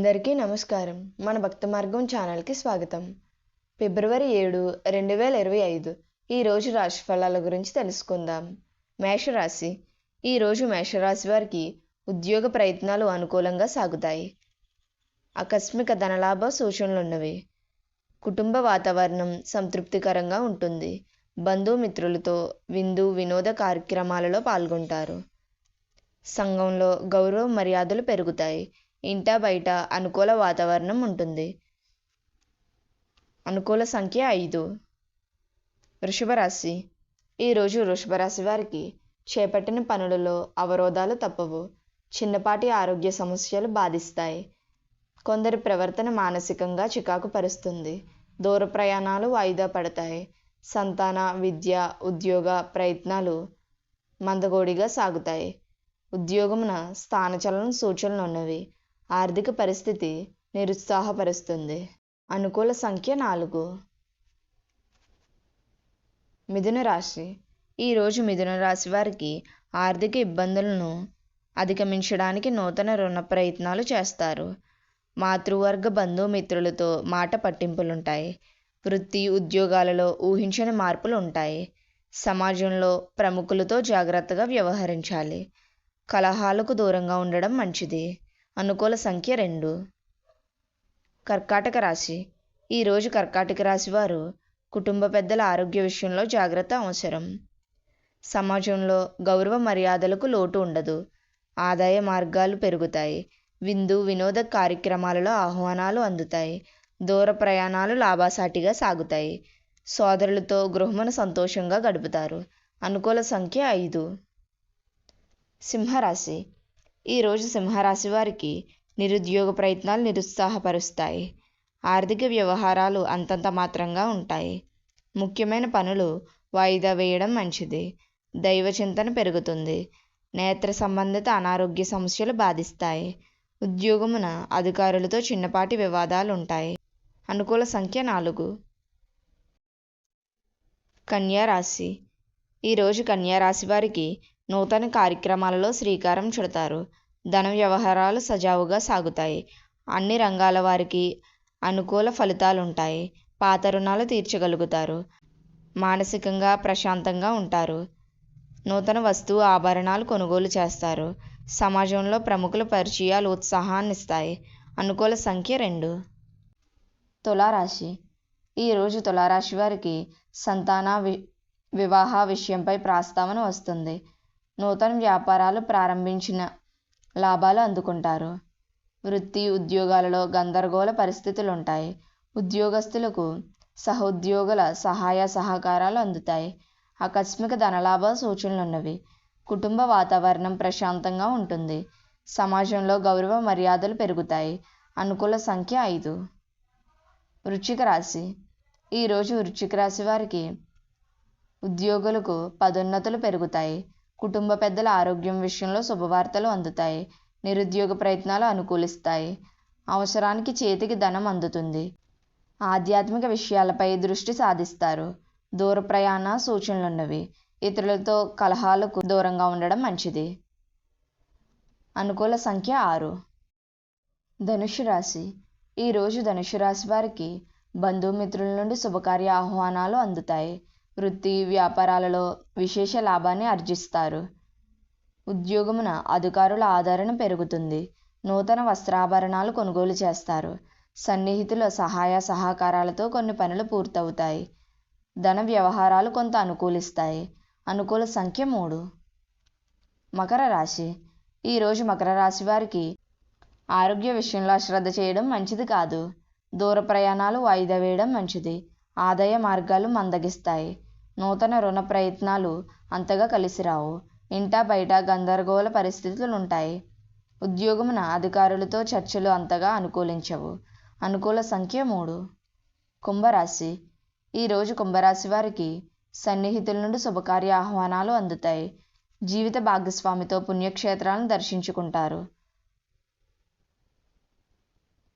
అందరికీ నమస్కారం. మన భక్త మార్గం ఛానల్కి స్వాగతం. ఫిబ్రవరి ఏడు రెండు వేల ఇరవై ఐదు. ఈరోజు రాశి ఫలాల గురించి తెలుసుకుందాం. మేషరాశి. ఈరోజు మేషరాశి వారికి ఉద్యోగ ప్రయత్నాలు అనుకూలంగా సాగుతాయి. ఆకస్మిక ధనలాభ సూచనలున్నవి. కుటుంబ వాతావరణం సంతృప్తికరంగా ఉంటుంది. బంధుమిత్రులతో విందు వినోద కార్యక్రమాలలో పాల్గొంటారు. సంఘంలో గౌరవ మర్యాదలు పెరుగుతాయి. ఇంటా బయట అనుకూల వాతావరణం ఉంటుంది. అనుకూల సంఖ్య ఐదు. వృషభ రాశి. ఈరోజు వృషభ రాశి వారికి చేపట్టిన పనులలో అవరోధాలు తప్పవు. చిన్నపాటి ఆరోగ్య సమస్యలు బాధిస్తాయి. కొందరి ప్రవర్తన మానసికంగా చికాకు పరుస్తుంది. దూర ప్రయాణాలు వాయిదా పడతాయి. సంతాన విద్య ఉద్యోగ ప్రయత్నాలు మందగోడిగా సాగుతాయి. ఉద్యోగమున స్థానచలన సూచనలు ఉన్నవి. ఆర్థిక పరిస్థితి నిరుత్సాహపరుస్తుంది. అనుకూల సంఖ్య నాలుగు. మిథున రాశి. ఈరోజు మిథున రాశి వారికి ఆర్థిక ఇబ్బందులను అధిగమించడానికి నూతన రుణ ప్రయత్నాలు చేస్తారు. మాతృవర్గ బంధుమిత్రులతో మాట పట్టింపులుంటాయి. వృత్తి ఉద్యోగాలలో ఊహించని మార్పులు ఉంటాయి సమాజంలో ప్రముఖులతో జాగ్రత్తగా వ్యవహరించాలి. కలహాలకు దూరంగా ఉండడం మంచిది. అనుకూల సంఖ్య రెండు. కర్కాటక రాశి. ఈరోజు కర్కాటక రాశి వారు కుటుంబ పెద్దల ఆరోగ్య విషయంలో జాగ్రత్త అవసరం. సమాజంలో గౌరవ మర్యాదలకు లోటు ఉండదు. ఆదాయ మార్గాలు పెరుగుతాయి. విందు వినోద కార్యక్రమాలలో ఆహ్వానాలు అందుతాయి. దూర ప్రయాణాలు లాభాసాటిగా సాగుతాయి. సోదరులతో గృహమును సంతోషంగా గడుపుతారు. అనుకూల సంఖ్య ఐదు. సింహరాశి. ఈరోజు సింహరాశి వారికి నిరుద్యోగ ప్రయత్నాలు నిరుత్సాహపరుస్తాయి. ఆర్థిక వ్యవహారాలు అంతంత మాత్రంగా ఉంటాయి. ముఖ్యమైన పనులు వాయిదా వేయడం మంచిది. దైవ చింతన పెరుగుతుంది. నేత్ర సంబంధిత అనారోగ్య సమస్యలు బాధిస్తాయి. ఉద్యోగమున అధికారులతో చిన్నపాటి వివాదాలు ఉంటాయి. అనుకూల సంఖ్య నాలుగు. కన్యారాశి ఈరోజు కన్యా రాశి వారికి నూతన కార్యక్రమాలలో శ్రీకారం చుడతారు. ధన వ్యవహారాలు సజావుగా సాగుతాయి. అన్ని రంగాల వారికి అనుకూల ఫలితాలు ఉంటాయి పాత రుణాలు తీర్చగలుగుతారు. మానసికంగా ప్రశాంతంగా ఉంటారు. నూతన వస్తువు ఆభరణాలు కొనుగోలు చేస్తారు. సమాజంలో ప్రముఖుల పరిచయాలు ఉత్సాహాన్ని ఇస్తాయి. అనుకూల సంఖ్య రెండు. తులారాశి. ఈరోజు తులారాశి వారికి సంతాన వి వివాహ విషయంపై ప్రస్తావన వస్తుంది. నూతన వ్యాపారాలు ప్రారంభించిన లాభాలు అందుకుంటారు. వృత్తి ఉద్యోగాలలో గందరగోళ పరిస్థితులు ఉంటాయి ఉద్యోగస్తులకు సహోద్యోగుల సహాయ సహకారాలు అందుతాయి. ఆకస్మిక ధనలాభ సూచనలు ఉన్నవి కుటుంబ వాతావరణం ప్రశాంతంగా ఉంటుంది. సమాజంలో గౌరవ మర్యాదలు పెరుగుతాయి. అనుకూల సంఖ్య ఐదు. వృశ్చిక రాశి. ఈరోజు వృశ్చిక రాశి వారికి ఉద్యోగులకు పదోన్నతులు పెరుగుతాయి. కుటుంబ పెద్దల ఆరోగ్యం విషయంలో శుభవార్తలు అందుతాయి నిరుద్యోగ ప్రయత్నాలు అనుకూలిస్తాయి అవసరానికి చేతికి ధనం అందుతుంది. ఆధ్యాత్మిక విషయాలపై దృష్టి సాధిస్తారు. దూర ప్రయాణ సూచనలున్నవి. ఇతరులతో కలహాలకు దూరంగా ఉండడం మంచిది. అనుకూల సంఖ్య ఆరు. ధనుషు రాశి. ఈరోజు ధనుషు రాశి వారికి బంధుమిత్రుల నుండి శుభకార్య ఆహ్వానాలు అందుతాయి. వృత్తి వ్యాపారాలలో విశేష లాభాన్ని ఆర్జిస్తారు. ఉద్యోగమున అధికారుల ఆదరణ పెరుగుతుంది. నూతన వస్త్రాభరణాలు కొనుగోలు చేస్తారు. సన్నిహితుల సహాయ సహకారాలతో కొన్ని పనులు పూర్తవుతాయి. ధన వ్యవహారాలు కొంత అనుకూలిస్తాయి. అనుకూల సంఖ్య మూడు. మకర రాశి. ఈరోజు మకర రాశి వారికి ఆరోగ్య విషయంలో అశ్రద్ధ చేయడం మంచిది కాదు. దూర ప్రయాణాలు వాయిదా వేయడం మంచిది. ఆదాయ మార్గాలు మందగిస్తాయి. నూతన రుణ ప్రయత్నాలు అంతగా కలిసి రావు. ఇంటా బయట గందరగోళ పరిస్థితులు ఉంటాయి ఉద్యోగమున అధికారులతో చర్చలు అంతగా అనుకూలించవు. అనుకూల సంఖ్య మూడు. కుంభరాశి. ఈరోజు కుంభరాశి వారికి సన్నిహితుల నుండి శుభకార్య ఆహ్వానాలు అందుతాయి. జీవిత భాగస్వామితో పుణ్యక్షేత్రాలను దర్శించుకుంటారు.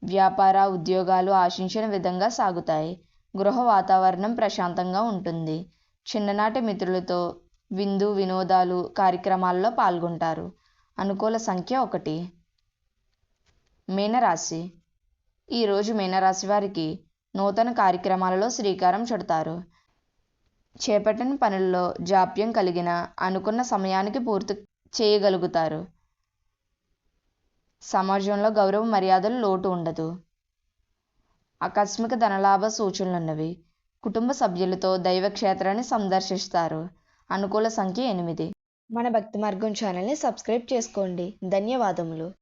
వ్యాపార ఉద్యోగాలు ఆశించిన విధంగా సాగుతాయి. గృహ వాతావరణం ప్రశాంతంగా ఉంటుంది. చిన్ననాటి మిత్రులతో విందు వినోదాలు కార్యక్రమాల్లో పాల్గొంటారు. అనుకూల సంఖ్య ఒకటి. మీనరాశి. ఈరోజు మీనరాశి వారికి నూతన కార్యక్రమాలలో శ్రీకారం చుడతారు. చేపట్టిన పనుల్లో జాప్యం కలిగిన అనుకున్న సమయానికి పూర్తి చేయగలుగుతారు. సమాజంలో గౌరవ మర్యాదలు లోటు ఉండదు. ఆకస్మిక ధనలాభ సూచనలున్నవి. కుటుంబ సభ్యులతో దైవక్షేత్రాన్ని సందర్శిస్తారు. అనుకూల సంఖ్య ఎనిమిది. మన భక్తి మార్గం ఛానల్ని సబ్స్క్రైబ్ చేసుకోండి. ధన్యవాదములు.